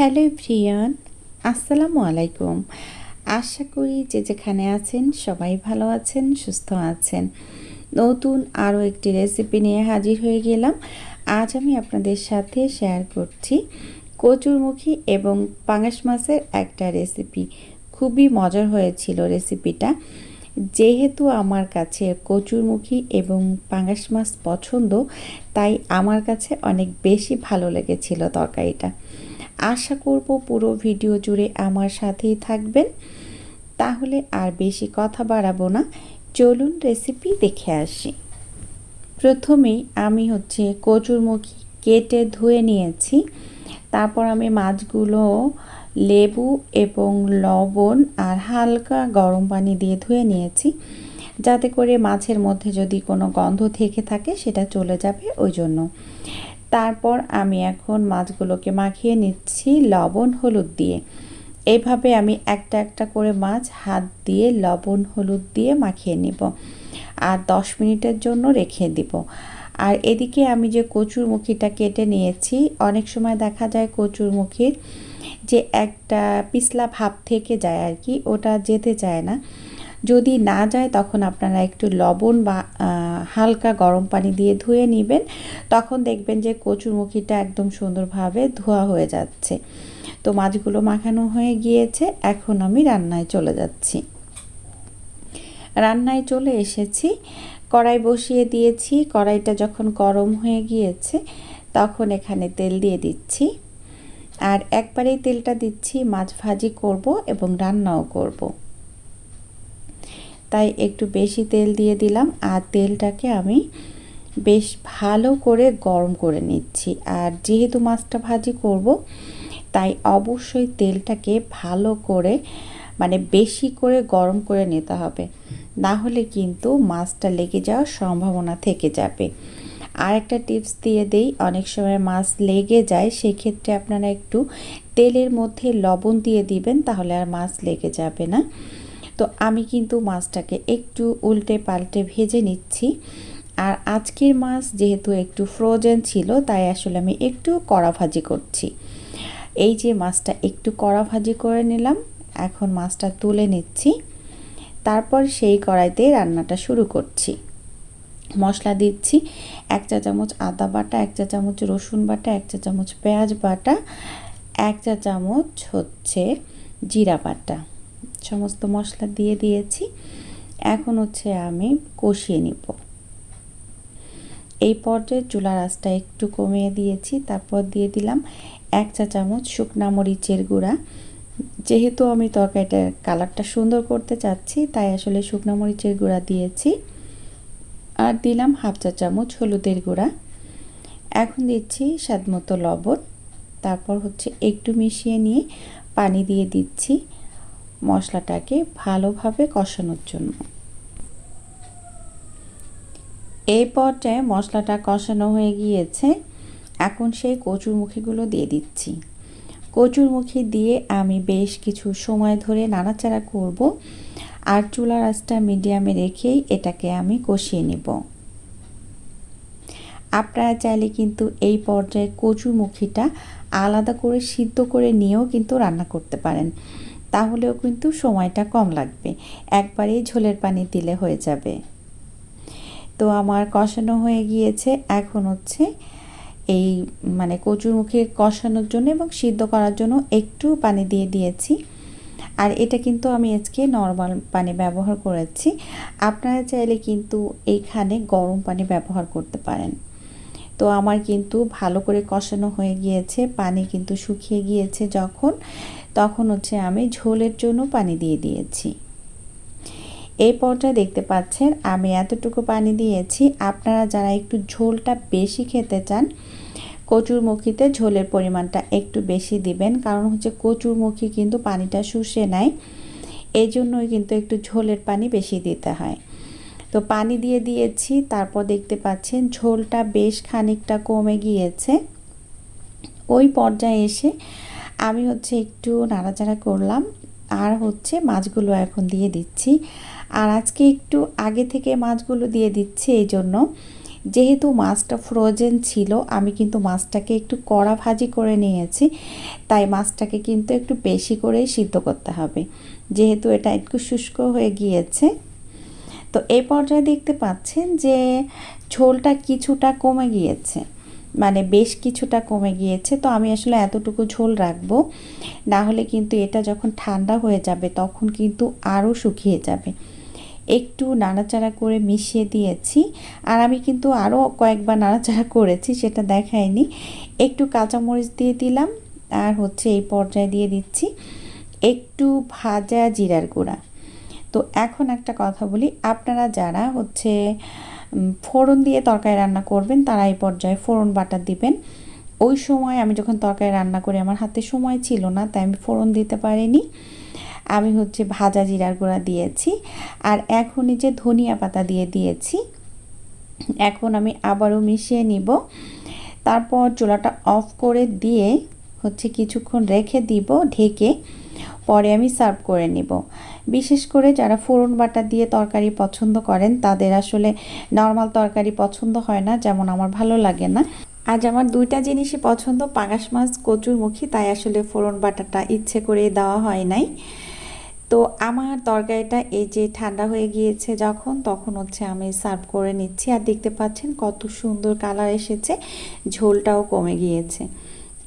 Hello Priyan, আসসালামু আলাইকুম। আশা করি যে যেখানে আছেন সবাই ভালো আছেন, সুস্থ আছেন। নতুন আরও একটি রেসিপি নিয়ে হাজির হয়ে গেলাম। আজ আমি আপনাদের সাথে শেয়ার করছি কচুরমুখী এবং পাঙাশ মাছের একটা রেসিপি খুবই মজার হয়েছিল রেসিপিটা যেহেতু আমার কাছে কচুরমুখী এবং পাঙাশ মাছ পছন্দ, তাই আমার কাছে অনেক বেশি ভালো লেগেছিল তরকারিটা। আশা করব পুরো ভিডিও জুড়ে আমার সাথেই থাকবেন। তাহলে আর বেশি কথা বাড়াবো না। চলুন রেসিপি দেখে আসি। প্রথমেই আমি হচ্ছে কচুরমুখী কেটে ধুয়ে নিয়েছি। তারপর আমি মাছগুলো লেবু এবং লবণ আর হালকা গরম পানি দিয়ে ধুয়ে নিয়েছি। যাতে করে মাছের মধ্যে যদি কোনো গন্ধ থেকে থাকে, সেটা চলে যাবে ওই জন্য। তারপর আমি এখন মাছগুলোকে মাখিয়ে নিচ্ছি লবণ, হলুদ দিয়ে। এইভাবে আমি একটা একটা করে মাছ হাত দিয়ে লবণ, হলুদ দিয়ে মাখিয়ে নিব আর দশ মিনিটের জন্য রেখে দিব। আর এদিকে আমি যে কচুরমুখীটা কেটে নিয়েছি, অনেক সময় দেখা যায় কচুরমুখীর যে একটা পিছলা ভাব থেকে যায় আর কি, ওটা যেতে চায় না। যদি না যায়, তখন আপনারা একটু লবণ বা হালকা গরম পানি দিয়ে ধুয়ে নেবেন। তখন দেখবেন যে কচুরমুখিটা একদম সুন্দরভাবে ধোয়া হয়ে যাচ্ছে। তো মাছগুলো মাখানো হয়ে গিয়েছে, এখন আমি রান্নায় চলে যাচ্ছি। রান্নায় চলে এসেছি। কড়াই বসিয়ে দিয়েছি। কড়াইটা যখন গরম হয়ে গিয়েছে, তখন এখানে তেল দিয়ে দিচ্ছি। আর একবারেই তেলটা দিচ্ছি, মাছ ভাজি করব এবং রান্নাও করব। তাই একটু বেশি তেল দিয়ে দিলাম আর তেলটাকে আমি বেশ ভালো করে গরম করে নিচ্ছি। আর যেহেতু মাছটা ভাজি করব, তাই অবশ্যই তেলটাকে ভালো করে মানে বেশি করে গরম করে নিতে হবে। না হলে কিন্তু মাছটা লেগে যাওয়ার সম্ভাবনা থেকে যাবে। আর একটা টিপস দিয়ে দেই, অনেক সময় মাছ লেগে যায়, সেক্ষেত্রে আপনারা একটু তেলের মধ্যে লবণ দিয়ে দিবেন, তাহলে আর মাছ লেগে যাবে না। তো আমি কিন্তু মাছটাকে একটু উল্টে পাল্টে ভেজে নিচ্ছি। আর আজকের মাছ যেহেতু একটু ফ্রোজেন ছিল, তাই আসলে আমি একটু কড়া ভাজি করছি। এই যে মাছটা একটু কড়া ভাজি করে নিলাম, এখন মাছটা তুলে নিচ্ছি। তারপর সেই কড়াইতে রান্নাটা শুরু করছি। মশলা দিচ্ছি, এক চা চামচ আদা বাটা, এক চা চামচ রসুন বাটা, এক চা চামচ পেঁয়াজ বাটা, এক চা চামচ হচ্ছে জিরা বাটা। সমস্ত মশলা দিয়ে দিয়েছি। এখন হচ্ছে আমি কষিয়ে নিব। এই পর্যায়ে চুলার আঁচটা একটু কমিয়ে দিয়েছি। তারপর দিয়ে দিলাম এক চা চামচ শুকনা মরিচের গুঁড়া। যেহেতু আমি তরকারিটার কালারটা সুন্দর করতে চাচ্ছি, তাই আসলে শুকনো মরিচের গুঁড়া দিয়েছি। আর দিলাম হাফ চা চামচ হলুদের গুঁড়া। এখন দিচ্ছি স্বাদ মতো লবণ। তারপর হচ্ছে একটু মিশিয়ে নিয়ে পানি দিয়ে দিচ্ছি। মশলাটাকে ভালোভাবে কষানোর জন্য। এই পর্যায়ে মশলাটা কষানো হয়ে গিয়েছে। এখন সেই কচুরমুখীগুলো দিয়ে দিচ্ছি। কচুরমুখী দিয়ে আমি বেশ কিছু সময় ধরে নাড়াচাড়া করব আর চুলার আঁচটা মিডিয়ামে রেখেই এটাকে আমি কষিয়ে নেব। আপনারা চাইলে কিন্তু এই পর্যায়ে কচুরমুখীটা আলাদা করে সিদ্ধ করে নিয়েও কিন্তু রান্না করতে পারেন। তাহলেও কিন্তু সময়টা কম লাগবে। একবারেই ঝোলের পানি দিলে হয়ে যাবে। তো আমার কষানো হয়ে গিয়েছে। এখন হচ্ছে এই মানে কচুরমুখী কষানোর জন্য এবং সিদ্ধ করার জন্য একটু পানি দিয়ে দিয়েছি। আর এটা কিন্তু আমি আজকে নর্মাল পানি ব্যবহার করেছি। আপনারা চাইলে কিন্তু এইখানে গরম পানি ব্যবহার করতে পারেন। তো আমার কিন্তু ভালো করে কষানো হয়ে গিয়েছে। পানি কিন্তু শুকিয়ে গিয়েছে যখন। তখন হচ্ছে আমি ঝোলের জন্য পানি দিয়ে দিয়েছি। এই পর্যায়ে দেখতে পাচ্ছেন, আমি এতটুকু পানি দিয়েছি। আপনারা যারা একটু ঝোলটা বেশি খেতে চান কচুরমুখিতে ঝোলের পরিমাণটা একটু বেশি দিবেন। কারণ হচ্ছে কচুরমুখী কিন্তু পানিটা শুষে নেয়। এই জন্যই কিন্তু একটু ঝোলের পানি বেশি দিতে হয়। তো পানি দিয়ে দিয়েছি, তারপর দেখতে পাচ্ছেন ঝোলটা বেশ খানিকটা কমে গিয়েছে। ওই পর্যায়ে এসে আমি হচ্ছে একটু নাড়াচাড়া করলাম, আর হচ্ছে মাছগুলো এখন দিয়ে দিচ্ছি। আর আজকে একটু আগে থেকে মাছগুলো দিয়ে দিচ্ছি এই জন্য। যেহেতু মাছটা ফ্রোজেন ছিল, আমি কিন্তু মাছটাকে একটু কড়া ভাজি করে নিয়েছি, তাই মাছটাকে কিন্তু একটু বেশি করেই সিদ্ধ করতে হবে। যেহেতু এটা একটু শুষ্ক হয়ে গিয়েছে। তো এই পর্যায়ে দেখতে পাচ্ছেন যে ঝোলটা কিছুটা কমে গিয়েছে। মানে বেশ কিছুটা কমে গিয়েছে, তো আমি আসলে এতটুকু ঝোল রাখব। না হলে কিন্তু এটা যখন ঠান্ডা হয়ে যাবে, তখন কিন্তু আরও শুকিয়ে যাবে। একটু নাড়াচাড়া করে মিশিয়ে দিয়েছি, আর আমি কিন্তু আরও কয়েকবার নাড়াচাড়া করেছি, সেটা দেখায়নি। একটু কাঁচামরিচ দিয়ে দিলাম, আর হচ্ছে এই পর্যায়ে দিয়ে দিচ্ছি একটু ভাজা জিরার গুঁড়া। তো এখন একটা কথা বলি, আপনারা যারা হচ্ছে ফোড়ন দিয়ে তরকারি রান্না করবেন, তারা এই পর্যায়ে ফোড়ন বাটা দিবেন। ওই সময় আমি যখন তরকারি রান্না করি, আমার হাতে সময় ছিল না, তাই আমি ফোড়ন দিতে পারিনি। আমি হচ্ছে ভাজা জিরার গুঁড়া দিয়েছি, আর এখনই যে ধনিয়া পাতা দিয়ে দিয়েছি, এখন আমি আবারও মিশিয়ে নিব। তারপর চুলাটা অফ করে দিয়ে হচ্ছে কিছুক্ষণ রেখে দিব, ঢেকে পরে আমি সার্ভ করে নিব। বিশেষ করে যারা ফোড়ন বাটা দিয়ে তরকারি পছন্দ করেন, তাদের আসলে নর্মাল তরকারি পছন্দ হয় না, যেমন আমার ভালো লাগে না। আজ আমার দুইটা জিনিসই পছন্দ, পাঙাশ মাছ কচুরমুখী তাই আসলে ফোড়ন বাটাটা ইচ্ছে করে দেওয়া হয় নাই। তো আমার তরকারিটা এই যে ঠান্ডা হয়ে গিয়েছে যখন, তখন হচ্ছে আমি সার্ভ করে নিচ্ছি। আর দেখতে পাচ্ছেন কত সুন্দর কালার এসেছে, ঝোলটাও কমে গিয়েছে।